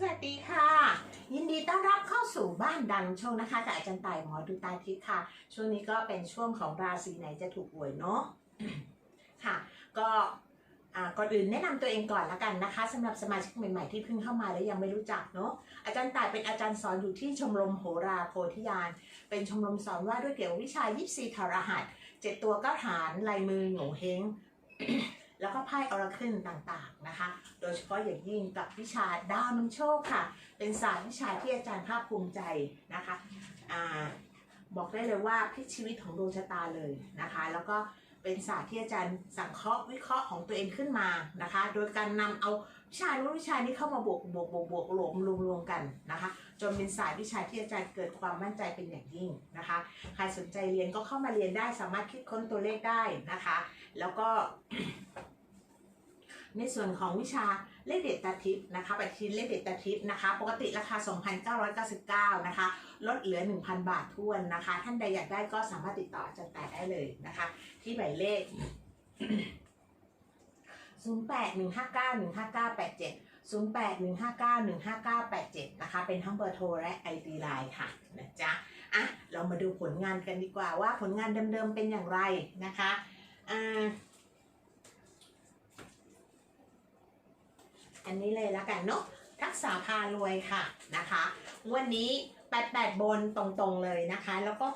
สวัสดีค่ะ ยินดีต้อนรับเข้าสู่บ้านดังโชคนะคะกับอาจารย์ต่ายหมอดูตาทิพย์ค่ะ ช่วงนี้ก็เป็นช่วงของราศีไหนจะถูกหวยเนาะค่ะ ก็อ่าก่อนอื่นแนะนำตัวเองก่อนละกันนะคะสำหรับสมาชิกใหม่ๆที่เพิ่งเข้ามาและยังไม่รู้จักเนาะอาจารย์ต่ายเป็นอาจารย์สอนอยู่ที่ชมรมโหราโพธิญาณเป็นชมรมสอนว่าด้วยเกี่ยวกับวิชายิปซีทรหัสเจ็ดตัวก้าฐานลายมือโหงเฮง แล้วก็ไพ่ออราเคิลต่างๆนะคะ โดยเฉพาะอย่างยิ่งกับวิชาดาวนำโชคค่ะ เป็นศาสตร์วิชาที่อาจารย์ภาคภูมิใจนะคะอ่าบอกได้เลยว่าพลิกชีวิตของดวงชะตาเลยนะคะ แล้วก็เป็นศาสตร์ที่อาจารย์สังเคราะห์วิเคราะห์ของตัวเองขึ้นมานะคะ โดยการนำเอาวิชานู้นวิชานี้เข้ามาบวกบวกบวกบวกรวมรวมรวมกันนะคะ จนเป็นศาสตร์วิชาที่อาจารย์เกิดความมั่นใจเป็นอย่างยิ่งนะคะ ใครสนใจเรียนก็เข้ามาเรียนได้สามารถคิดค้นตัวเลขได้นะคะ แล้วก็ ในส่วนของวิชาเลขเด็ดตาทิพย์นะคะปฏิทินเลขเด็ดตาทิพย์นะคะ ปกติราคา 2,999 นะคะ ลดเหลือ 1,000 บาททวนนะคะ ท่านใดอยากได้ก็สามารถติดต่ออาจารย์แต่ได้เลยนะคะ ที่หมายเลข 0815915987 0815915987 นะคะ เป็นทั้งเบอร์โทรและ ID Line ค่ะนะจ๊ะอะเรามาดูผลงานกันดีกว่าว่าผลงานเดิมๆเป็นอย่างไรนะคะอ่า อันนี้เลยละกันเนาะทักษะพารวยค่ะนะคะ วันนี้ 88 บนตรงๆเลยนะคะ แล้วก็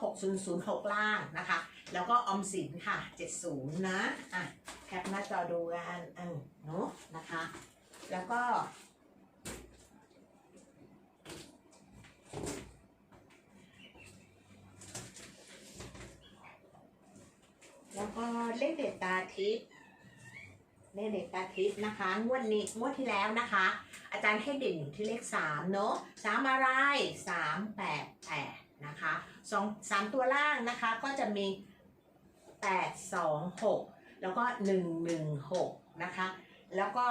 6006 ล่างนะคะ แล้วก็ออมสินค่ะ 70 นะอะแคปหน้าจอดูกันเออเนาะนะคะ แล้วก็แล้วก็เลขเด็ดตาทิพย์ เลขเด็กตาทิพย์นะคะงวดนี้งวดที่แล้วนะคะ อาจารย์ให้เด่นอยู่ที่เลขสามเนอะสามอะไรสามแปดแปดนะคะสองสามตัวล่างนะคะก็จะมีแปดสองหกแล้วก็หนึ่งหนึ่งหกนะคะแล้วก็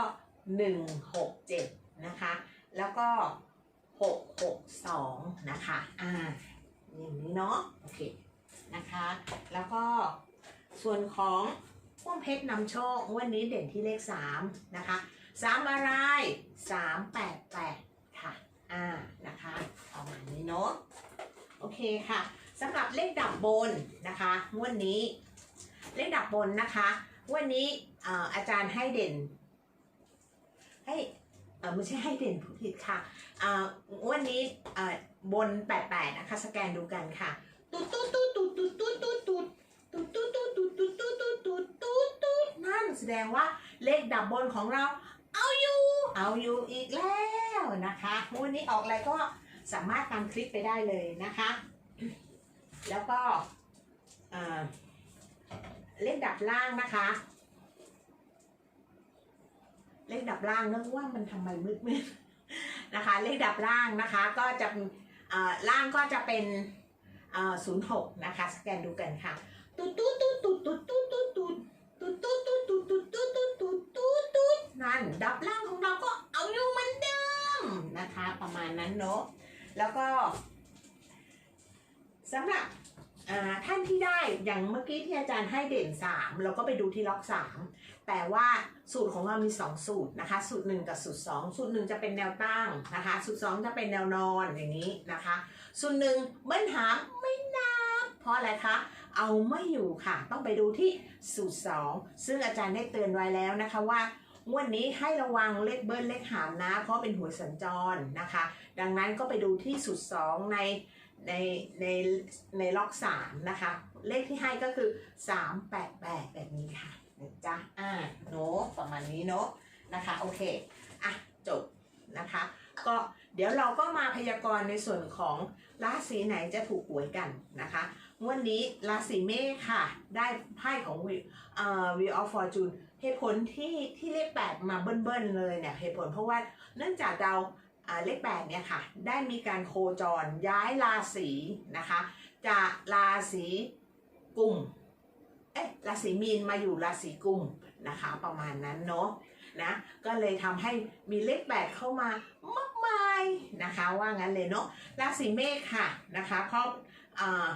หนึ่งหกเจ็ดนะคะแล้วก็หกหกสองนะคะอ่าอย่างนี้เนาะโอเคนะคะแล้วก็ส่วนของ พ่วงเพชรนำโชควันนี้เด่นที่เลขสามนะคะสามอะไรสามแปดแปดค่ะอ่านะคะประมาณนี้เนาะโอเคค่ะสำหรับเลขดับบนนะคะงวันนี้เลขดับบนนะคะวันนี้เอ่อาจารย์ให้เด่น ให้ไม่ใช่ให้เด่นผู้ผิดค่ะวันนี้บนแปดแปดนะคะ สแกนดูกันค่ะ แสดงว่าเลขดับบนของเรา เอาอยู่ เอาอยู่อีกแล้วนะคะวันนี้ออกอะไรก็สามารถตามคลิปไปได้เลยนะคะ แล้วก็เลขดับล่างนะคะ เลขดับล่างนึกว่ามันทำไมมืดมืดนะคะ เลขดับล่างนะคะก็จะล่างก็จะเป็นศูนย์หกนะคะ สแกนดูกันค่ะ ตุ๊ดตุ๊ดตุ๊ดตุ๊ดตุ๊ดตุ๊ดตุ๊ด นั่นดับล่างของเราก็เอาอยู่เหมือนเดิมนะคะ ประมาณนั้นเนาะแล้วก็สำหรับท่านที่ได้อย่างเมื่อกี้ที่อาจารย์ให้เด่น 3 เราก็ไปดูที่ล็อก 3 แต่ว่าสูตรของเรามี 2 สูตรนะคะ สูตร 1 กับสูตร 2 สูตร 1 จะเป็นแนวตั้งนะคะ สูตร 2 จะเป็นแนวนอนอย่างนี้นะคะ สูตรหนึ่งเบิ้ลหาไม่นับเพราะอะไรคะเอาไม่อยู่ค่ะ ต้องไปดูที่สูตร 2 ซึ่งอาจารย์ได้เตือนไว้แล้วนะคะว่า งวดนี้ให้ระวังเลขเบิ้ลเลขหามนะ เพราะเป็นหวยสัญจรนะคะ ดังนั้นก็ไปดูที่สูตร2ในในในในล็อก3นะคะ เลขที่ให้ก็คือ 388 แบบนี้ค่ะนะจ๊ะอ่าโน้ประมาณนี้เนาะนะคะโอเคอะจบนะคะ ก็เดี๋ยวเราก็มาพยากรณ์ในส่วนของราศีไหนจะถูกหวยกันนะคะ วันนี้ราศีเมษค่ะ ได้ไพ่ของวิเอ่อ Wheel of Fortune เหตุผลที่ที่เลขแปดมาเบิ้ลๆเลยเนี่ยเหตุผลเพราะว่าเนื่องจากดาวอ่าเลขแปดเนี่ยค่ะ ได้มีการโคจรย้ายราศีนะคะ จากราศีกุมเอ๊ะราศีมีนมาอยู่ราศีกุมนะคะ ประมาณนั้นเนาะนะก็เลยทำให้มีเลขแปดเข้ามามากมายนะคะ ว่างั้นเลยเนาะราศีเมษค่ะนะคะเพราะอ่า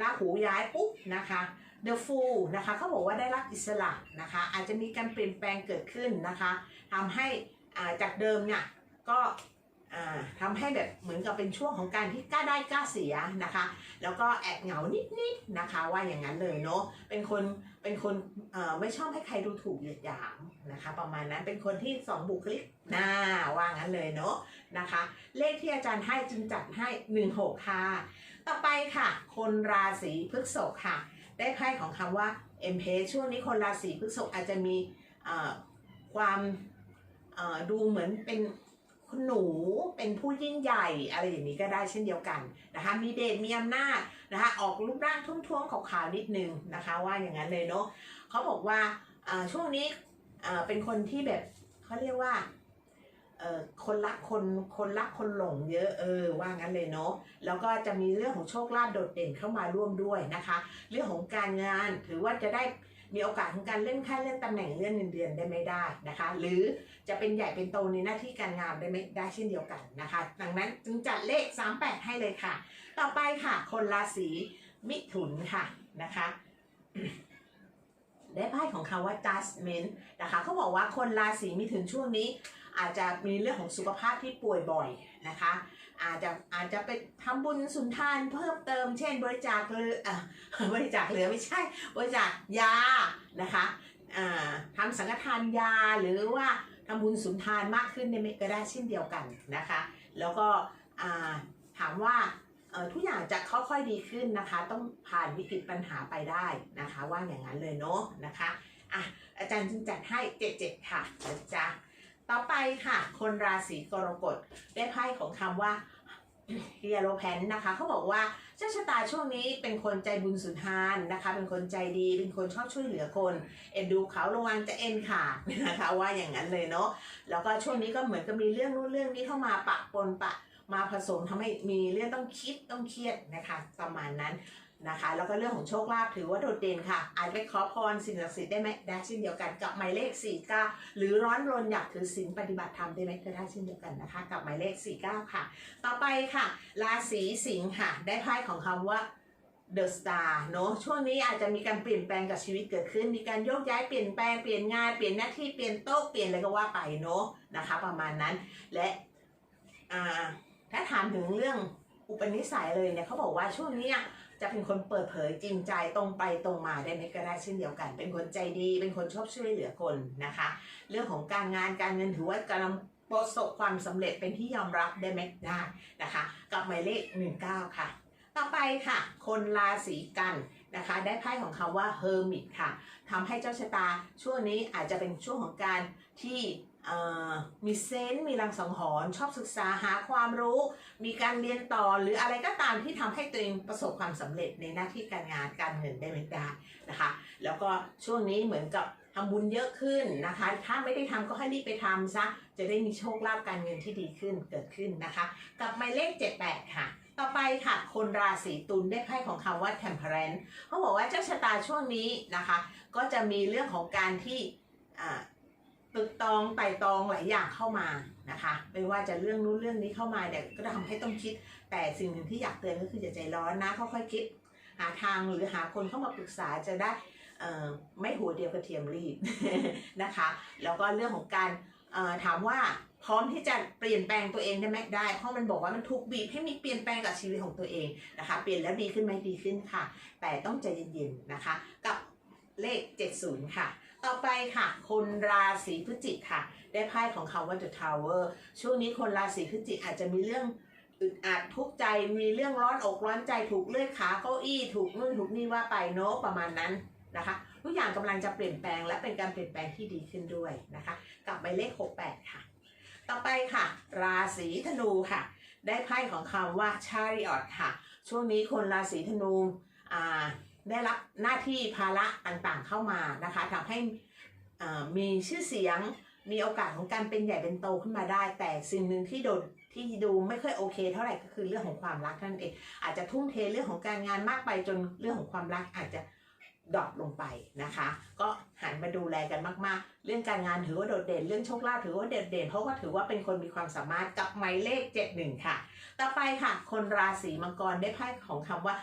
ราหูย้ายปุ๊บนะคะ The Fool นะคะเขาบอกว่าได้รับอิสระนะคะอาจจะมีการเปลี่ยนแปลงเกิดขึ้นนะคะทำให้อ่าจากเดิมเนี่ยก็อ่าทำให้แบบเหมือนกับเป็นช่วงของการที่กล้าได้กล้าเสียนะคะ แล้วก็แอบเหงานิดๆนะคะว่าอย่างนั้นเลยเนาะเป็นคนเป็นคนเอ่อไม่ชอบให้ใครดูถูกเหยียดหยามนะคะ ประมาณนั้นเป็นคนที่สองบุคลิกหน้าว่างั้นเลยเนาะนะคะ เลขที่อาจารย์ให้จึงจัดให้ 1 6ค่ะ ต่อไปค่ะ คนราศีพฤษภค่ะ ได้ไพ่ของคำว่า m p ช่วงนี้คนราศีพฤษภอาจจะมีความดูเหมือนเป็นคุณหนูเป็นผู้ยิ่งใหญ่อะไรอย่างนี้ก็ได้เช่นเดียวกันนะคะมีเดชมีอำนาจนะคะออกรูปร่างทุ่วมๆขาวๆนิดนึงนะคะว่าอย่างนั้นเลยเนาะเขาบอกว่าช่วงนี้เป็นคนที่แบบเขาเรียกว่า คนรักคนคนรักคนหลงเยอะเออว่างั้นเลยเนาะแล้วก็จะมีเรื่องของโชคลาภโดดเด่นเข้ามาร่วมด้วยนะคะ เรื่องของการงานถือว่าจะได้มีโอกาสของการเลื่อนขั้นเลื่อนตำแหน่งเลื่อนเงินเดือนได้ไม่ได้นะคะ หรือจะเป็นใหญ่เป็นโตในหน้าที่การงานได้ไม่ได้เช่นเดียวกันนะคะ ดังนั้นจึงจัดเลข 38 ให้เลยค่ะ ต่อไปค่ะ คนราศีมิถุนค่ะนะคะได้ไพ่ของคำว่า judgment นะคะเขาบอกว่าคนราศีมิถุนช่วงนี้ อาจจะมีเรื่องของสุขภาพที่ป่วยบ่อยนะคะ อาจจะอาจจะไปทำบุญสุนทานเพิ่มเติม เช่น บริจาคเรืออบริจาคเรือไม่ใช่ บริจาคยานะคะอ่าทำสังฆทานยาหรือว่าทำบุญสุนทานมากขึ้นในเมก็ได้เช่นเดียวกันนะคะ แล้วก็ถามว่าทุกอย่างจะค่อยๆดีขึ้นนะคะ ต้องผ่านวิกฤตปัญหาไปได้นะคะ ว่าอย่างนั้นเลยเนาะนะคะอะอาจารย์จึงจัดให้เจ็ดเจ็ดค่ะนะจ๊ะ ต่อไปค่ะ คนราศีกรกฎได้ไพ่ของคำว่าเฮียโรแพนนะคะเขาบอกว่าเจ้าชะตาช่วงนี้เป็นคนใจบุญสุนทานนะคะ เป็นคนใจดีเป็นคนชอบช่วยเหลือคน เอ็นดูเขาระวังจะเอ็นขาดนะคะ ว่าอย่างนั้นเลยเนาะแล้วก็ช่วงนี้ก็เหมือนกับมีเรื่องนู้นเรื่องนี้เข้ามาปะปนปะมาผสมทำให้มีเรื่องต้องคิดต้องเครียดนะคะ ประมาณนั้น นะคะ แล้วก็เรื่องของโชคลาภถือว่าโดดเด่นค่ะ อาจไปขอพรสิ่งศักดิ์สิทธิ์ได้ไหมได้เช่นเดียวกันกับหมายเลข 49 หรือร้อนรนอยากถือศีลปฏิบัติธรรมได้ไหมก็ได้เช่นเดียวกันนะคะ กับหมายเลข 49 ค่ะ ต่อไปค่ะ ราศีสิงค์ค่ะ ได้ไพ่ของคำว่า The Star เนอะช่วงนี้อาจจะมีการเปลี่ยนแปลงกับชีวิตเกิดขึ้น มีการโยกย้ายเปลี่ยนแปลงเปลี่ยนงานเปลี่ยนหน้าที่เปลี่ยนโต๊ะเปลี่ยนอะไรก็ว่าไปเนอะนะคะ ประมาณนั้นและอ่าถ้าถามถึงเรื่อง อุปนิสัยเลยเนี่ยเขาบอกว่าช่วงนี้อะจะเป็นคนเปิดเผยจริงใจตรงไปตรงมาได้ไหมก็ได้เช่นเดียวกัน เป็นคนใจดี เป็นคนชอบช่วยเหลือคนนะคะ เรื่องของการงานการเงินถือว่ากำลังประสบความสำเร็จเป็นที่ยอมรับได้ไหมได้นะคะ กับหมายเลข 19 ค่ะ ต่อไปค่ะ คนราศีกันนะคะ ได้ไพ่ของคำว่า Hermit ค่ะทำให้เจ้าชะตาช่วงนี้อาจจะเป็นช่วงของการที่ มีเซนส์มีรังสังหรณ์ชอบศึกษาหาความรู้ มีการเรียนต่อหรืออะไรก็ตามที่ทำให้ตัวเองประสบความสำเร็จในหน้าที่การงานการเงินได้ไม่ได้นะคะ แล้วก็ช่วงนี้เหมือนกับทำบุญเยอะขึ้นนะคะ ถ้าไม่ได้ทำก็ให้รีบไปทำซะจะได้มีโชคลาภการเงินที่ดีขึ้นเกิดขึ้นนะคะ กับหมายเลข 78 ค่ะต่อไปค่ะ คนราศีตุลได้ไพ่ของคำว่า temperance เขาบอกว่าเจ้าชะตาช่วงนี้นะคะ ก็จะมีเรื่องของการที่อ่า ตึกตองไต่ตองหลายอย่างเข้ามานะคะไม่ว่าจะเรื่องนู้นเรื่องนี้เข้ามาเนี่ยก็ทำให้ต้องคิด แต่สิ่งหนึ่งที่อยากเตือนก็คืออย่าใจร้อนนะค่อยๆคิด หาทางหรือหาคนเข้ามาปรึกษาจะได้ไม่หัวเดียวกระเทียมรีบนะคะ แล้วก็เรื่องของการถามว่าพร้อมที่จะเปลี่ยนแปลงตัวเองได้ไหมได้ เพราะมันบอกว่ามันถูกบีบให้มีเปลี่ยนแปลงกับชีวิตของตัวเองนะคะ เปลี่ยนแล้วดีขึ้นไหมดีขึ้นค่ะ แต่ต้องใจเย็นๆนะคะ กับเลข 70 ค่ะ ต่อไปค่ะ คนราศีพฤศจิกค่ะ ได้ไพ่ของคำว่า The Tower ช่วงนี้คนราศีพฤศจิกอาจจะมีเรื่องอึดอัดทุกใจมีเรื่องร้อนอกร้อนใจถูกเลื่อยขาเก้าอี้ถูกนู่นถูกนี่ว่าไปเนาะประมาณนั้นนะคะ ทุกอย่างกำลังจะเปลี่ยนแปลงและเป็นการเปลี่ยนแปลงที่ดีขึ้นด้วยนะคะ กลับใบเลข 68 ค่ะ ต่อไปค่ะ ราศีธนูค่ะ ได้ไพ่ของคำว่า Chariot ค่ะ ช่วงนี้คนราศีธนูอ่า ได้รับหน้าที่ภาระต่างๆเข้ามานะคะทำให้มีชื่อเสียงมีโอกาสของการเป็นใหญ่เป็นโตขึ้นมาได้ แต่สิ่งหนึ่งที่โดนที่ดูไม่ค่อยโอเคเท่าไหร่ก็คือเรื่องของความรักนั่นเองอาจจะทุ่มเทเรื่องของการงานมากไปจนเรื่องของความรักอาจจะดรอปลงไปนะคะ ก็หันมาดูแลกันมากๆ เรื่องการงานถือว่าโดดเด่นเรื่องโชคลาภถือว่าเด่นเด่นเพราะว่าถือว่าเป็นคนมีความสามารถกับหมายเลข 71 ค่ะ ต่อไปค่ะ คนราศีมังกรได้ไพ่ของคำว่า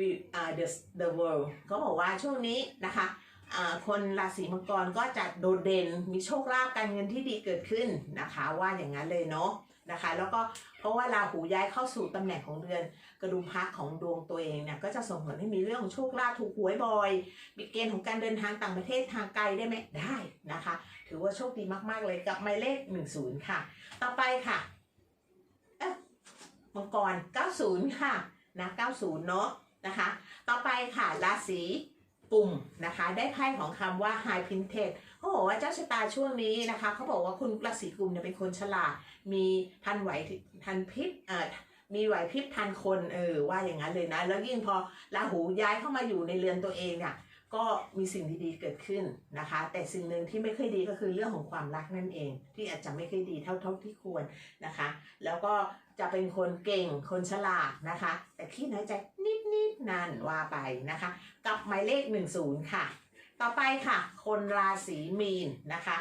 We are the the world ก็บอกว่าช่วงนี้นะคะคนราศีมังกรก็จะโดดเด่นมีโชคลาภการเงินที่ดีเกิดขึ้นนะคะ ว่าอย่างนั้นเลยเนาะนะคะ แล้วก็เพราะว่าราหูย้ายเข้าสู่ตำแหน่งของเดือนกระดุมพระของดวงตัวเองเนี่ยก็จะส่งผลให้มีเรื่องของโชคลาภถูกหวยบ่อยมีเกณฑ์ของการเดินทางต่างประเทศทางไกลได้ไหมได้นะคะ ถือว่าโชคดีมากๆเลยกับหมายเลข 10 ค่ะ ต่อไปค่ะเอ๊ะมังกร 90 ค่ะนะ90 เนาะ นะคะ ต่อไปค่ะราศีกุมนะคะ ได้ไพ่ของคำว่า High pinted เขาบอกว่าเจ้าชะตาช่วงนี้นะคะเขาบอกว่าคุณราศีกุมเนี่ยเป็นคนฉลาด มีทันไหวทันพริบเอ่อมีไหวพริบทันคนเออว่าอย่างนั้นเลยนะ แล้วยิ่งพอราหูย้ายเข้ามาอยู่ในเรือนตัวเองเนี่ย ก็มีสิ่งดีๆเกิดขึ้นนะคะ แต่สิ่งหนึ่งที่ไม่ค่อยดีก็คือเรื่องของความรักนั่นเอง ที่อาจจะไม่ค่อยดีเท่าเท่าที่ควรนะคะ แล้วก็จะเป็นคนเก่งคนฉลาดนะคะ แต่ขี้น้อยใจนิดๆนั่นว่าไปนะคะ กับหมายเลข 10 ค่ะ ต่อไปค่ะ คนราศีมีนนะคะ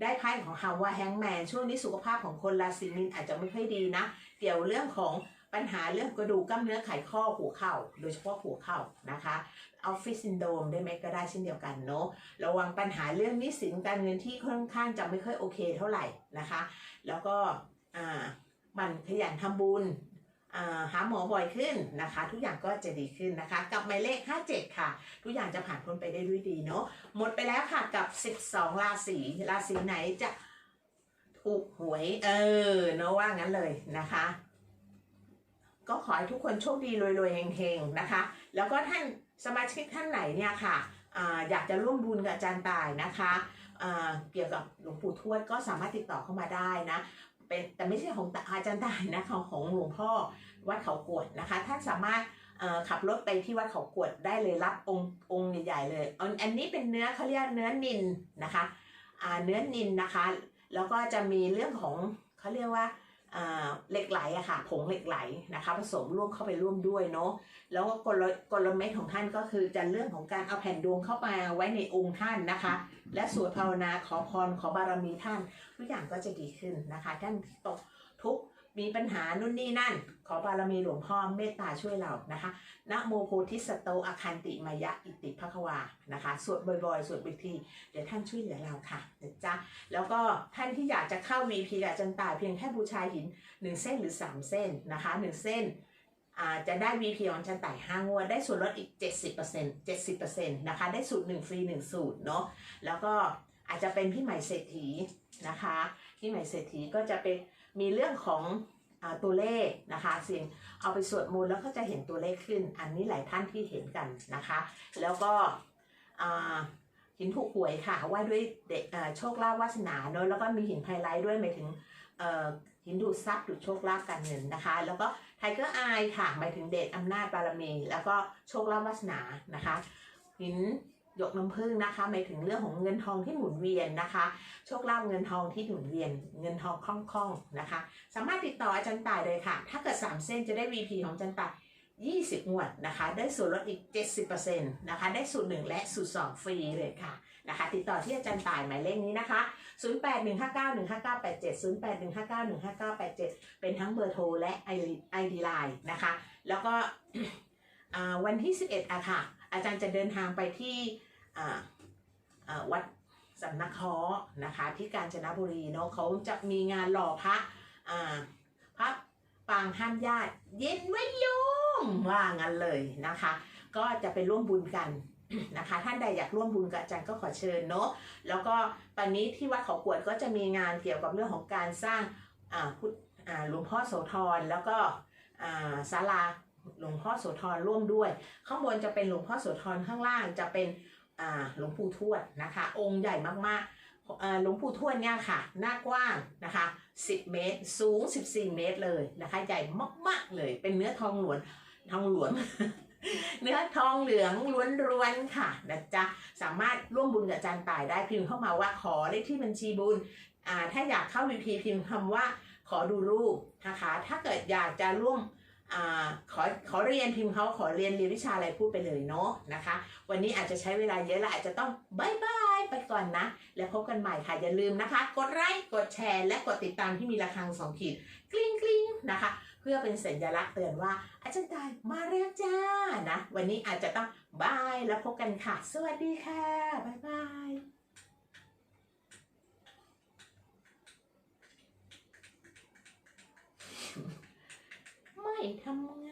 ได้ไพ่ของคำว่าแฮงแมนช่วงนี้สุขภาพของคนราศีมีนอาจจะไม่ค่อยดีนะ เกี่ยวเรื่องของ ปัญหาเรื่องกระดูกกล้ามเนื้อไขข้อหัวเข่า โดยเฉพาะหัวเข่านะคะออฟฟิศซินโดมได้ไหมก็ได้เช่นเดียวกันเนาะระวังปัญหาเรื่องนี้สินการเงินที่ค่อนข้างจะไม่ค่อยโอเคเท่าไหร่นะคะ แล้วก็อ่ามันขยันทำบุญอ่าหาหมอบ่อยขึ้นนะคะ ทุกอย่างก็จะดีขึ้นนะคะ กับหมายเลข 57 ค่ะ ทุกอย่างจะผ่านพ้นไปได้ด้วยดีเนาะหมดไปแล้วค่ะกับ 12 ราศีราศีไหนจะถูกหวยเออเนาะว่างั้นเลยนะคะ ก็ขอให้ทุกคนโชคดีรวยๆเฮงๆนะคะ แล้วก็ท่านสมาชิกท่านไหนเนี่ยค่ะออยากจะร่วมบุญกับอาจารย์ตายนะคะเกี่ยวกับหลวงปู่ทวดก็สามารถติดต่อเข้ามาได้นะเป็นแต่ไม่ใช่ของอาจารย์ตายนะของของหลวงพ่อวัดเขากวดนะคะ ท่านสามารถขับรถไปที่วัดเขากวดได้เลยรับองค์องค์ใหญ่ๆเลยอันนี้เป็นเนื้อเขาเรียกเนื้อนินนะคะเนื้อนินนะคะ แล้วก็จะมีเรื่องของเขาเรียกว่า เหล็กไหลอะค่ะผงเหล็กไหลนะคะ ผสมร่วมเข้าไปร่วมด้วยเนาะแล้วก็กลกลเม็ดของท่านก็คือจะเรื่องของการเอาแผ่นดวงเข้ามาไว้ในองค์ท่านนะคะ และสวดภาวนาขอพรขอบารมีท่าน ทุกอย่างก็จะดีขึ้นนะคะ ท่านตกทุกข์ มีปัญหานู่นนี่นั่น ขอบารมีหลวงพ่อเมตตาช่วยเรานะคะนะโมโพธิสโตอาคันติมายะอิติภควานะคะสวดบ่อยๆสวดวิธีเดี๋ยวท่านช่วยเหลือเราค่ะนะจ๊ะแล้วก็ท่านที่อยากจะเข้า VP กับอาจันตายเพียงแค่บูชาหิน 1 เส้นหรือ 3 เส้นนะคะ 1 เส้นอ่าจะได้ VP ของชันไต่5งวดได้ส่วนลดอีก 70% 70%นะคะได้สูตร1ฟรี1 สูตรเนาะแล้วก็อาจจะเป็นพี่ใหม่เศรษฐีนะคะ พี่ใหม่เศรษฐีก็จะเป็น มีเรื่องของอตัวเลขนะคะสิ่งเอาไปสวดมนต์แล้วก็จะเห็นตัวเลขขึ้น อันนี้หลายท่านที่เห็นกันนะคะ แล้วก็หินถูกหวยค่ะว่าด้วยเด็กโชคลาภวาสนาเนอะแล้วก็มีหินไฮไลท์ด้วยหมายถึงหินดูดทรัพย์ดูดโชคลาภการเงินนะคะ แล้วก็ไทเกอร์อายค่ะหมายถึงเดชอำนาจบารมี แล้วก็โชคลาภวาสนานะคะ หิน ยกน้ำผึ้งนะคะหมายถึงเรื่องของเงินทองที่หมุนเวียนนะคะ โชคลาภเงินทองที่หมุนเวียน เงินทองคล่องๆนะคะ สามารถติดต่ออาจารย์ต่ายเลยค่ะ ถ้าเกิด 3 เส้นจะได้ VP ของอาจารย์ต่าย20 งวดนะคะ ได้ส่วนลดอีก 70%นะคะ ได้สูตร1และสูตร2ฟรีเลยค่ะนะคะ ติดต่อที่อาจารย์ต่ายหมายเลขนี้นะคะ 0815915987 0815915987 เป็นทั้งเบอร์โทรและ ID Line นะคะ แล้วก็วันที่ 11อะค่ะ อาจารย์จะเดินทางไปที่วัดสำนักคราะห์นะคะที่กาญจนบุรีเนาะเขาจะมีงานหล่อพระพระปางห้ามญาติเย็นไว้โยมว่างั้นเลยนะคะ ก็จะไปร่วมบุญกันนะคะท่านใดอยากร่วมบุญกับอาจารย์ก็ขอเชิญเนาะแล้วก็ตอนนี้ที่วัดเขากวดก็จะมีงานเกี่ยวกับเรื่องของการสร้างหลวงพ่อโสธรแล้วก็อ่าศาลา หลวงพ่อโสธรร่วมด้วย ข้างบนจะเป็นหลวงพ่อโสธรข้างล่างจะเป็นอ่าหลวงปู่ทวดนะคะ องค์ใหญ่มากๆหลวงปู่ทวดเนี่ยค่ะ หน้ากว้างนะคะ 10 เมตร สูง 14 เมตรเลยนะคะ ใหญ่มากๆเลย เป็นเนื้อทองหลวนทองหลวงเนื้อทองเหลืองล้วนๆค่ะนะจ๊ะสามารถร่วมบุญกับอาจารย์ต่ายได้พิมพ์เข้ามาว่าขอเลขที่บัญชีบุญอ่าถ้าอยากเข้า VP พิมพ์คำว่าขอดูรูปนะคะ ถ้าเกิดอยากจะร่วม อขอขอเรียนพิมพ์เขาขอเรียนเรียนวิชาอะไรพูดไปเลยเนาะนะคะ วันนี้อาจจะใช้เวลาเยอะและอาจจะต้องบายบายไปก่อนนะ แล้วพบกันใหม่ค่ะ อย่าลืมนะคะ กดไลค์กดแชร์ และกดติดตามที่มีระฆังสองขีดกลิ้งกลิ้งนะคะ เพื่อเป็นสัญลักษณ์เตือนว่า อาจารย์ตายมาแล้วจ้านะ วันนี้อาจจะต้องบายแล้วพบกันค่ะ สวัสดีค่ะบายบาย ทำงา